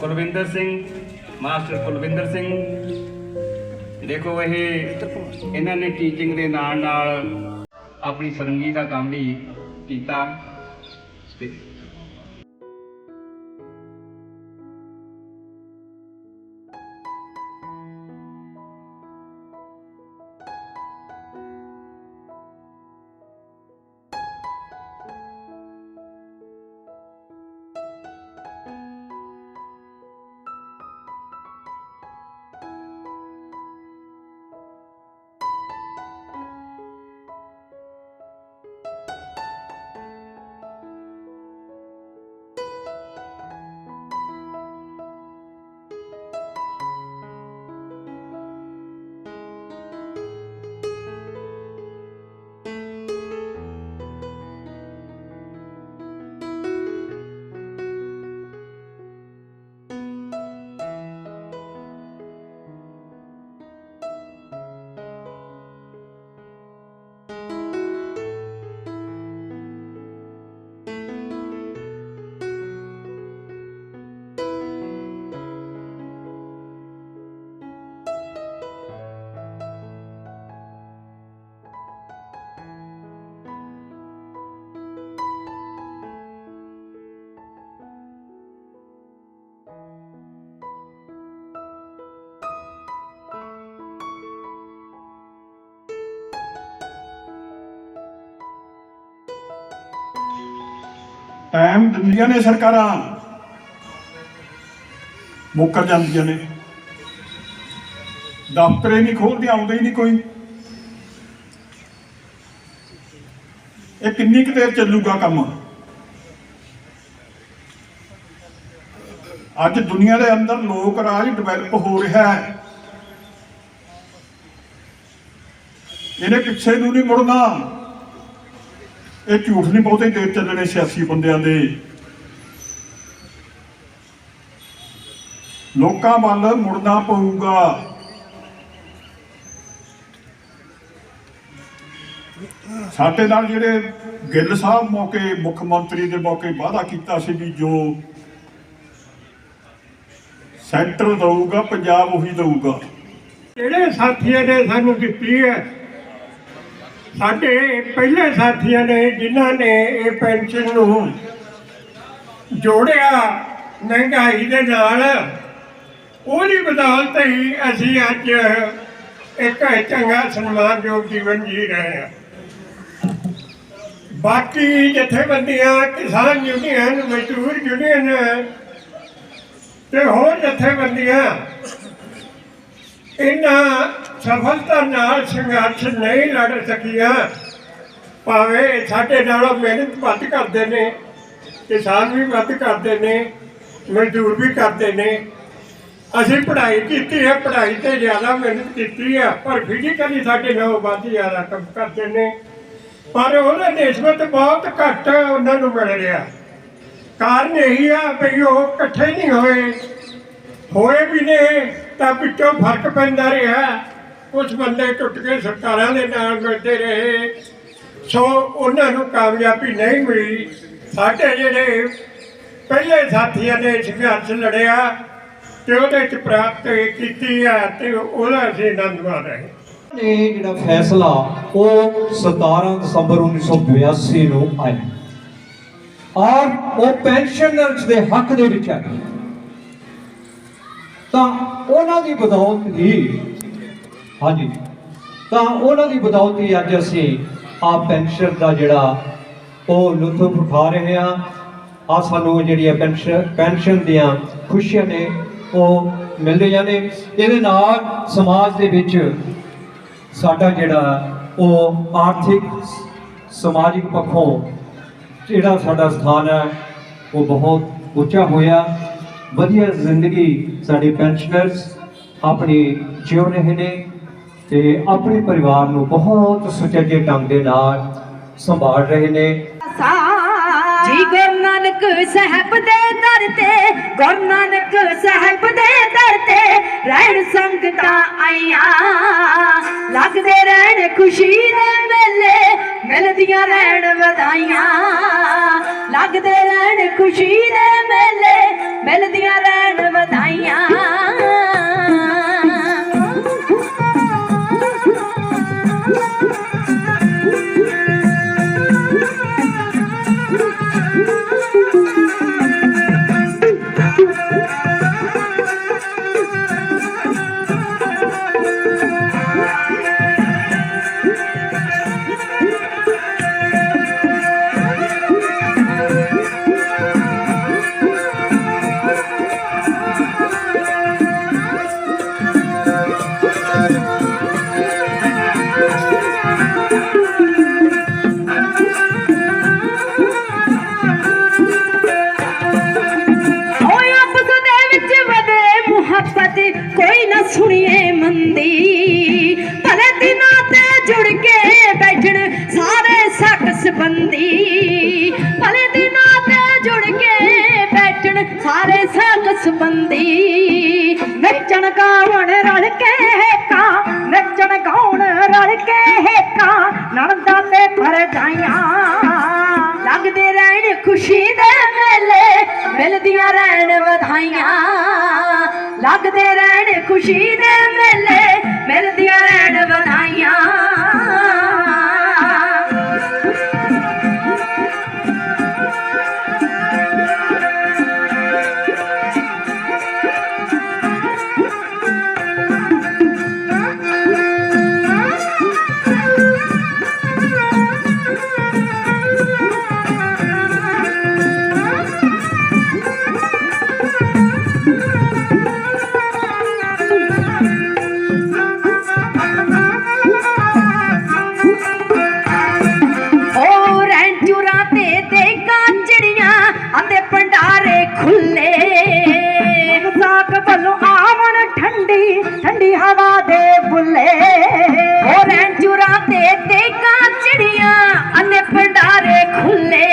Kulwinder Singh, master Kulwinder Singh. ਦੇਖੋ ਇਹ, ਇਹਨਾਂ ਨੇ ਟੀਚਿੰਗ ਦੇ ਨਾਲ ਨਾਲ ਆਪਣੀ ਸਰੰਗੀ ਦਾ ਕੰਮ ਵੀ ਕੀਤਾ ਤੇ ਟਾਈਮ ਦਿੰਦੀਆਂ ਨੇ ਸਰਕਾਰਾਂ। ਮੁੱਕਰ ਜਾਂਦੀਆਂ ਨੇ। ਦਫ਼ਤਰੇ ਨਹੀਂ ਖੋਲਦੇ ਆਉਂਦੇ ਹੀ ਨਹੀਂ ਕੋਈ। ਇਹ ਕਿੰਨੀ ਕੁ ਦੇਰ ਚੱਲੂਗਾ ਕੰਮ? ਅੱਜ ਦੁਨੀਆ ਦੇ ਅੰਦਰ ਲੋਕ ਰਾਜ ਡਿਵੈਲਪ ਹੋ ਰਿਹਾ ਹੈ। ਇਹਨੇ ਪਿੱਛੇ ਨੂੰ ਨਹੀਂ ਮੁੜਨਾ। ਇਹ ਝੂਠ ਨਹੀਂ ਬਹੁਤੇ ਦੇਰ ਚੱਲਣੇ ਸਿਆਸੀ ਬੰਦਿਆਂ ਦੇ। ਲੋਕਾਂ ਵੱਲ ਮੁੜਨਾ ਪਊਗਾ। ਸਾਡੇ ਨਾਲ ਜਿਹੜੇ ਗਿੱਲ ਸਾਹਿਬ ਮੌਕੇ, ਮੁੱਖ ਮੰਤਰੀ ਦੇ ਮੌਕੇ ਵਾਅਦਾ ਕੀਤਾ ਸੀ ਵੀ ਜੋ ਸੈਂਟਰ ਦਊਗਾ, ਪੰਜਾਬ ਉਹੀ ਦਊਗਾ। ਜਿਹੜੇ ਸਾਥੀਆਂ ਨੇ ਸਾਨੂੰ ਦਿੱਤੀ ਹੈ ਸਾਡੇ ਪਹਿਲੇ ਸਾਥੀਆਂ ਨੇ, ਜਿਨ੍ਹਾਂ ਨੇ ਇਹ ਪੈਨਸ਼ਨ ਨੂੰ ਜੋੜਿਆ ਮਹਿੰਗਾਈ ਦੇ ਨਾਲ, ਉਹਦੀ ਬਦੌਲਤ ਹੀ ਅਸੀਂ ਅੱਜ ਇੱਕ ਚੰਗਾ ਸਨਮਾਨਯੋਗ ਜੀਵਨ ਜੀ ਰਹੇ ਹਾਂ। ਬਾਕੀ ਜਥੇਬੰਦੀਆਂ, ਕਿਸਾਨ ਯੂਨੀਅਨ, ਮਜ਼ਦੂਰ ਯੂਨੀਅਨ ਤੇ ਹੋਰ ਜਥੇਬੰਦੀਆਂ ਇਹਨਾਂ ਸਫਲਤਾ ਨਾਲ ਸੰਘਰਸ਼ ਨਹੀਂ ਲੜ ਸਕੀਆਂ। ਭਾਵੇਂ ਸਾਡੇ ਨਾਲੋਂ ਮਿਹਨਤ ਵੱਧ ਕਰਦੇ ਨੇ ਕਿਸਾਨ ਵੀ ਵੱਧ ਕਰਦੇ ਨੇ, ਮਜ਼ਦੂਰ ਵੀ ਕਰਦੇ ਨੇ। ਅਸੀਂ ਪੜ੍ਹਾਈ ਕੀਤੀ ਹੈ, ਪੜ੍ਹਾਈ ਤੇ ਜ਼ਿਆਦਾ ਮਿਹਨਤ ਕੀਤੀ ਹੈ, ਪਰ ਫਿਜ਼ੀਕਲੀ ਸਾਡੇ ਨਾਲੋਂ ਵੱਧ ਜ਼ਿਆਦਾ ਕੰਮ ਕਰਦੇ ਨੇ। ਪਰ ਉਹਨਾਂ ਉਹਦਾ ਨਿਸਬਤ ਬਹੁਤ ਘੱਟ ਉਹਨਾਂ ਨੂੰ ਮਿਲ ਰਿਹਾ। ਕਾਰਨ ਇਹੀ ਆ ਵੀ ਉਹ ਇਕੱਠੇ ਨਹੀਂ ਹੋਏ। ਹੋਏ ਵੀ ਨੇ, ਤਾਂ ਵਿੱਚੋਂ ਫ਼ਰਕ ਪੈਂਦਾ ਰਿਹਾ। ਕੁਝ ਬੰਦੇ ਟੁੱਟ ਕੇ ਸਰਕਾਰਾਂ ਦੇ ਨਾਲ ਮਿਲਦੇ ਰਹੇ। ਸੋ ਉਹਨਾਂ ਨੂੰ ਕਾਮਯਾਬੀ ਨਹੀਂ ਮਿਲੀ। ਸਾਡੇ ਜਿਹੜੇ ਪਹਿਲੇ ਸਾਥੀਆਂ ਨੇ ਸੰਘਰਸ਼ ਲੜਿਆ, ਤੇ ਉਹਦੇ ਚ ਪ੍ਰਾਪਤ ਕੀਤੀ ਹੈ, ਤੇ ਉਹਦਾ ਅਸੀਂ ਆਨੰਦ ਮਾਣ ਰਹੇ ਨੇ ਜਿਹੜਾ ਫੈਸਲਾ, ਉਹ 17 ਦਸੰਬਰ 1982 ਨੂੰ ਆਇਆ। ਔਰ ਉਹ ਪੈਨਸ਼ਨਰਸ ਦੇ ਹੱਕ ਦੇ ਵਿੱਚ ਹੈ। ਤਾਂ ਉਹਨਾਂ ਦੀ ਬਦੌਲਤ ਹੀ ਹਾਂਜੀ। ਤਾਂ ਉਹਨਾਂ ਦੀ ਬਦੌਲਤ ਹੀ ਅੱਜ ਅਸੀਂ ਆ ਪੈਨਸ਼ਨ ਦਾ ਜਿਹੜਾ ਉਹ ਲੁਤਫ ਉਠਾ ਰਹੇ ਹਾਂ। ਆ ਸਾਨੂੰ ਜਿਹੜੀਆਂ ਪੈਨਸ਼ਨ ਪੈਨਸ਼ਨ ਦੀਆਂ ਖੁਸ਼ੀਆਂ ਨੇ ਉਹ ਮਿਲ ਰਹੀਆਂ ਨੇ ਇਹਦੇ ਨਾਲ ਸਮਾਜ ਦੇ ਵਿੱਚ ਸਾਡਾ ਜਿਹੜਾ ਉਹ ਆਰਥਿਕ ਸਮਾਜਿਕ ਪੱਖੋਂ ਜਿਹੜਾ ਸਾਡਾ ਸਥਾਨ ਹੈ, ਉਹ ਬਹੁਤ ਉੱਚਾ ਹੋਇਆ। ਵਧੀਆ ਜ਼ਿੰਦਗੀ ਸਾਡੇ ਪੈਨਸ਼ਨਰਸ ਆਪਣੀ ਜਿਉ ਰਹੇ ਨੇ ਤੇ ਆਪਣੇ ਪਰਿਵਾਰ ਨੂੰ ਬਹੁਤ ਸੁਚੱਜੇ ਢੰਗ ਦੇ ਨਾਲ ਸੰਭਾਲ ਰਹੇ ਨੇ। ਜੀ ਗੁਰੂ ਨਾਨਕ ਸਾਹਿਬ ਦੇ ਦਰ ਤੇ, ਗੁਰੂ ਨਾਨਕ ਸਾਹਿਬ ਦੇ ਦਰ ਤੇ ਰਹਿਣ ਸੰਗਤਾਂ ਆਈਆਂ। ਲੱਗਦੇ ਰਹਿਣ ਖੁਸ਼ੀ ਦੇ ਵੇਲੇ ਮਿਲਦੀਆਂ ਰਹਿਣ ਵਧਾਈਆਂ। ਲੱਗਦੇ ਰਹਿਣ ਖੁਸ਼ੀ ਦੇ ਮੇਲੇ ਮਿਲਦੀਆਂ ਰਹਿਣ ਵਧਾਈਆਂ। ਸਾਰੇ ਸਖ ਸੰਬੰਧੀ ਨੱਚਣ ਗਾਉਣ ਰਲ ਕੇ ਹੇਕਾ ਨੱਚਣ ਗਾਉਣ ਰਲ ਕੇ ਹੇਕਾ ਨਣਦਾ ਤੇ ਭਰਜਾਈਆਂ ਲੱਗਦੇ ਰਹਿਣ ਖੁਸ਼ੀ ਦੇ ਮੇਲੇ, ਮਿਲਦੀਆਂ ਰਹਿਣ ਵਧਾਈਆਂ। ਲੱਗਦੇ ਰਹਿਣ ਖੁਸ਼ੀ ਦੇ ਮੇਲੇ ਠੰਡੀ ਹਵਾ ਦੇ ਬੁੱਲੇ ਓ ਰੈਂਚੂਰਾਂ ਤੇ ਤੇ ਕਾਂਚੜੀਆਂ ਆਂਦੇ ਭੰਡਾਰੇ ਖੁੱਲੇ।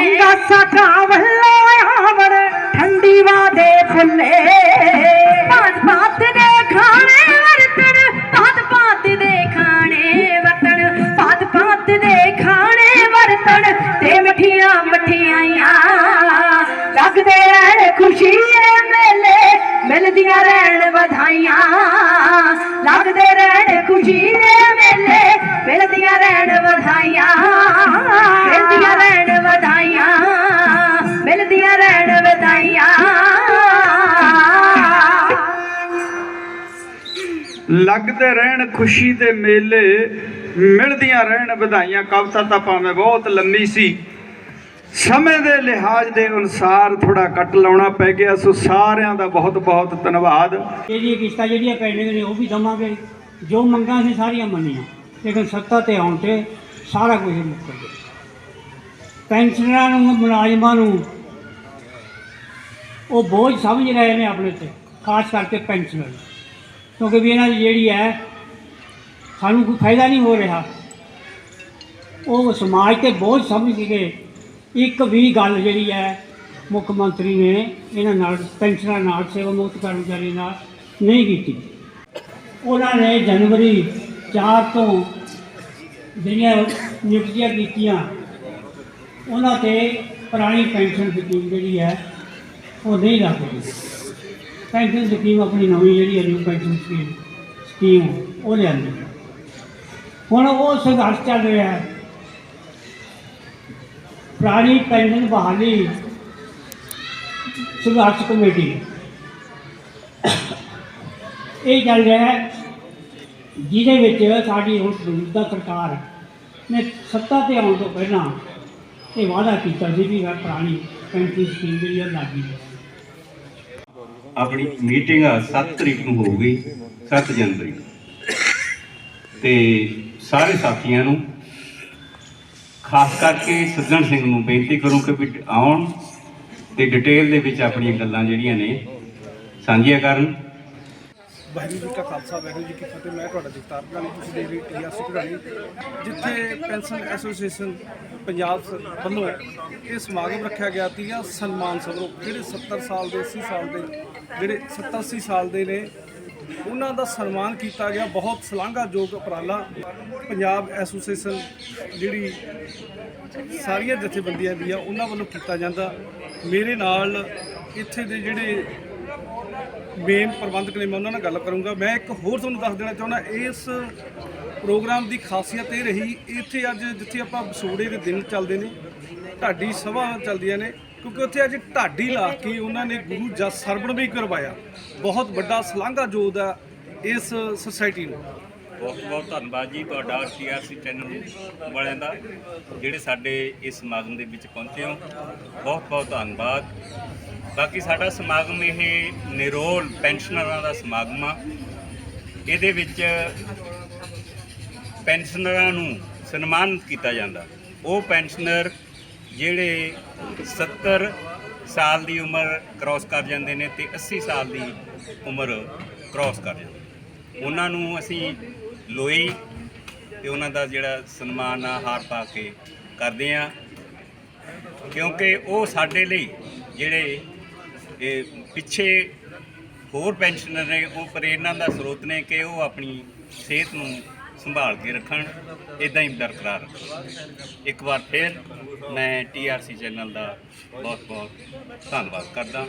ਅੰਗਾ ਸਾਕਾ ਵੱਲੋਂ ਆਵਣ ਠੰਡੀ ਹਵਾ ਦੇ ਫੁੱਲੇ। ਭਾਂਤ ਭਾਂਤ ਦੇ ਖਾਣੇ ਵਰਤਣ, ਭਾਂਤ ਭਾਂਤ ਦੇ ਖਾਣੇ ਵਰਤਣ, ਭਾਂਤ ਭਾਂਤ ਦੇ ਖਾਣੇ ਵਰਤਣ ਤੇ ਮਠੀਆਂ ਮਠਿਆਈਆਂ। ਲੱਗਦੇ ਰਹਿਣ ਖੁਸ਼ੀ ਮੇਲੇ, ਮਿਲਦੀਆਂ ਰਹਿਣ ਵਧਾਈਆਂ ਲੱਗਦੇ ਰਹਿਣ ਖੁਸ਼ੀ ਦੇ ਮੇਲੇ, ਮਿਲਦੀਆਂ ਰਹਿਣ ਵਧਾਈਆਂ। ਮਿਲਦੀਆਂ ਰਹਿਣ ਵਧਾਈਆਂ, ਮਿਲਦੀਆਂ ਰਹਿਣ ਵਧਾਈਆਂ। ਲੱਗਦੇ ਰਹਿਣ ਖੁਸ਼ੀ ਦੇ ਮੇਲੇ, ਮਿਲਦੀਆਂ ਰਹਿਣ ਵਧਾਈਆਂ। ਕਵਿਤਾ ਤਾਂ ਭਾਵੇਂ ਬਹੁਤ ਲੰਮੀ ਸੀ। ਸਮੇਂ ਦੇ ਲਿਹਾਜ਼ ਦੇ ਅਨੁਸਾਰ ਥੋੜਾ ਕੱਟ ਲਾਉਣਾ ਪੈ ਗਿਆ, ਸੋ ਸਾਰਿਆਂ ਦਾ ਬਹੁਤ ਬਹੁਤ ਧੰਨਵਾਦ। ਇਹਦੀਆਂ ਕਿਸ਼ਤਾਂ ਜਿਹੜੀਆਂ ਪੈਣੀਆਂ ਨੇ, ਉਹ ਵੀ ਦਵਾਂਗੇ। ਜੋ ਮੰਗਾਂ ਸੀ ਸਾਰੀਆਂ ਮੰਨੀਆਂ, ਲੇਕਿਨ ਸੱਤਾ ਤੇ ਆਉਣ ਤੇ ਸਾਰਾ ਕੁਝ ਮੁੱਕਰ ਗਿਆ। ਪੈਨਸ਼ਨਰਾਂ ਨੂੰ, ਮੁਲਾਜ਼ਮਾਂ ਨੂੰ, ਉਹ ਬੋਝ ਸਮਝ ਰਹੇ ਨੇ ਆਪਣੇ ਤੇ, ਖਾਸ ਕਰਕੇ ਪੈਨਸ਼ਨਰ। ਕਿਉਂਕਿ ਵੀ ਇਹਨਾਂ ਦੀ ਜਿਹੜੀ ਹੈ, ਸਾਨੂੰ ਕੋਈ ਫਾਇਦਾ ਨਹੀਂ ਹੋ ਰਿਹਾ। ਉਹ ਸਮਾਜ ਤੇ ਬੋਝ ਸਮਝ ਕੇ ਇੱਕ ਵੀ ਗੱਲ ਜਿਹੜੀ ਹੈ, ਮੁੱਖ ਮੰਤਰੀ ਨੇ ਇਹਨਾਂ ਨਾਲ, ਪੈਨਸ਼ਨਾਂ ਨਾਲ ਸੇਵਾ ਮੁਕਤ ਕਰਮਚਾਰੀ ਨਾਲ ਨਹੀਂ ਕੀਤੀ। ਉਹਨਾਂ ਨੇ ਜਨਵਰੀ 4 ਤੋਂ ਜਿਹੜੀਆਂ ਨਿਯੁਕਤੀਆਂ ਕੀਤੀਆਂ, ਉਹਨਾਂ ਤੇ ਪੁਰਾਣੀ ਪੈਨਸ਼ਨ ਸਕੀਮ ਜਿਹੜੀ ਹੈ, ਉਹ ਨਹੀਂ ਲਾਗੂ ਹੋਈ। ਪੈਨਸ਼ਨ ਸਕੀਮ ਆਪਣੀ ਨਵੀਂ ਜਿਹੜੀ ਹੈ ਨਿਊ ਪੈਨਸ਼ਨ ਸਕੀਮ ਸਕੀਮ ਉਹ ਲਿਆਂਦੀ। ਹੁਣ ਉਹ ਸੰਘਰਸ਼ ਚੱਲ ਰਿਹਾ ਹੈ। ਪੁਰਾਣੀ ਪੈਨਸ਼ਨ ਬਹਾਲੀ ਸੰਘਰਸ਼ ਕਮੇਟੀ। ਇਹ ਚੱਲ ਰਿਹਾ ਹੈ ਜਿਹਦੇ ਵਿੱਚ ਸਾਡੀ ਹੁਣ ਮੌਜੂਦਾ ਸਰਕਾਰ ਨੇ ਸੱਤਾ ਤੇ ਆਉਣ ਤੋਂ ਪਹਿਲਾਂ ਇਹ ਵਾਅਦਾ ਕੀਤਾ ਸੀ ਵੀ ਮੈਂ ਪੁਰਾਣੀ ਪੈਨਸ਼ਨ ਸਕੀਮ ਜਿਹੜੀ ਉਹ ਲਾਗੀ ਆਪਣੀ ਮੀਟਿੰਗ 7 ਤਰੀਕ ਨੂੰ ਹੋਊਗੀ 7 ਜਨਵਰੀ। ਨੂੰ ਤੇ ਸਾਰੇ ਸਾਥੀਆਂ ਨੂੰ ਖਾਸ ਕਰਕੇ ਸੱਜਣ ਸਿੰਘ ਨੂੰ ਬੇਨਤੀ ਕਰੂੰ ਕਿ ਵੀ ਆਉਣ ਤੇ ਡਿਟੇਲ ਦੇ ਵਿੱਚ ਆਪਣੀਆਂ ਗੱਲਾਂ ਜਿਹੜੀਆਂ ਨੇ ਸਾਂਝੀਆਂ ਕਰਨ। ਵਾਹਿਗੁਰੂ ਜੀ ਕਾ ਖਾਲਸਾ, ਵਾਹਿਗੁਰੂ ਜੀ ਕੀ ਫਤਿਹ। ਮੈਂ ਤੁਹਾਡਾ ਜਗਤਾਰ ਪ੍ਰਧਾਨ ਤੁਸੀਂ ਦੇਖ ਰਹੇ ਟੀਆਰਸੀ ਘਰਾਣੀ ਜਿੱਥੇ ਪੈਨਸ਼ਨ ਐਸੋਸੀਏਸ਼ਨ ਪੰਜਾਬ ਸ- ਵੱਲੋਂ ਇਹ ਸਮਾਗਮ ਰੱਖਿਆ ਗਿਆ ਸੀਗਾ ਸਨਮਾਨ ਸਮਾਰੋਹ ਜਿਹੜੇ 70 ਸਾਲ ਦੇ 80 ਸਾਲ ਦੇ, ਜਿਹੜੇ 70 80 ਸਾਲ ਦੇ ਨੇ ਉਹਨਾਂ ਦਾ ਸਨਮਾਨ ਕੀਤਾ ਗਿਆ। ਬਹੁਤ ਸ਼ਲਾਘਾਯੋਗ ਉਪਰਾਲਾ ਪੰਜਾਬ ਐਸੋਸੀਏਸ਼ਨ ਜਿਹੜੀ ਸਾਰੀਆਂ ਜਥੇਬੰਦੀਆਂ ਦੀਆਂ ਉਹਨਾਂ ਵੱਲੋਂ ਕੀਤਾ ਜਾਂਦਾ। ਮੇਰੇ ਨਾਲ ਇੱਥੇ ਦੇ ਜਿਹੜੇ ਮੇਨ ਪ੍ਰਬੰਧਕ ਨੇ, ਮੈਂ ਉਹਨਾਂ ਨਾਲ ਗੱਲ ਕਰੂੰਗਾ। ਮੈਂ ਇੱਕ ਹੋਰ ਤੁਹਾਨੂੰ ਦੱਸ ਦੇਣਾ ਚਾਹੁੰਦਾ, ਇਸ ਪ੍ਰੋਗਰਾਮ ਦੀ ਖਾਸੀਅਤ ਇਹ ਰਹੀ, ਇੱਥੇ ਅੱਜ ਜਿੱਥੇ ਆਪਾਂ ਵਿਛੋੜੇ ਦੇ ਦਿਨ ਚੱਲਦੇ ਨੇ, ਢਾਡੀ ਸਭਾ ਚੱਲਦੀਆਂ ਨੇ, ਕਿਉਂਕਿ ਉੱਥੇ ਅੱਜ ਢਾਡੀ ਲਾ ਕੇ ਉਹਨਾਂ ਨੇ ਗੁਰੂ ਜਸ ਸਰਵਣ ਵੀ ਕਰਵਾਇਆ। ਬਹੁਤ ਵੱਡਾ ਸ਼ਲਾਘਾਯੋਗ ਆ ਇਸ ਸੁਸਾਇਟੀ ਨੂੰ। ਬਹੁਤ ਬਹੁਤ ਧੰਨਵਾਦ ਜੀ ਤੁਹਾਡਾ ਟੀਆਰਸੀ ਚੈਨਲ ਵਾਲਿਆਂ ਦਾ, ਜਿਹੜੇ ਸਾਡੇ ਇਸ ਸਮਾਗਮ ਦੇ ਵਿੱਚ ਪਹੁੰਚੇ ਹੋ। ਬਹੁਤ ਬਹੁਤ ਧੰਨਵਾਦ। ਬਾਕੀ ਸਾਡਾ ਸਮਾਗਮ ਇਹ ਨਿਰੋਲ ਪੈਨਸ਼ਨਰਾਂ ਦਾ ਸਮਾਗਮ ਆ। ਇਹਦੇ ਵਿੱਚ ਪੈਨਸ਼ਨਰਾਂ ਨੂੰ ਸਨਮਾਨਿਤ ਕੀਤਾ ਜਾਂਦਾ। ਉਹ ਪੈਨਸ਼ਨਰ ਜਿਹੜੇ 70 ਸਾਲ ਦੀ ਉਮਰ ਕ੍ਰਾਸ ਕਰ ਜਾਂਦੇ ਨੇ ਤੇ 80 ਸਾਲ ਦੀ ਉਮਰ ਕ੍ਰਾਸ ਕਰ ਜਾਂਦੇ ਉਹਨਾਂ ਨੂੰ ਅਸੀਂ ਲੋਈ ਤੇ ਉਹਨਾਂ ਦਾ ਜਿਹੜਾ ਸਨਮਾਨ ਆ, ਹਾਰ ਪਾ ਕੇ ਕਰਦੇ ਆ ਕਿਉਂਕਿ ਉਹ ਸਾਡੇ ਲਈ ਜਿਹੜੇ, ਇਹ ਪਿੱਛੇ ਹੋਰ ਪੈਨਸ਼ਨਰ ਨੇ, ਉਹ ਪ੍ਰੇਰਨਾ ਦਾ ਸਰੋਤ ਨੇ ਕਿ ਉਹ ਆਪਣੀ ਸਿਹਤ ਨੂੰ ਸੰਭਾਲ ਕੇ ਰੱਖਣ ਇਦਾਂ ਹੀ ਬਰਕਰਾਰ ਰੱਖਣ। ਇੱਕ ਵਾਰ ਫਿਰ ਮੈਂ ਟੀਆਰਸੀ ਚੈਨਲ ਦਾ ਬਹੁਤ ਬਹੁਤ ਧੰਨਵਾਦ ਕਰਦਾ।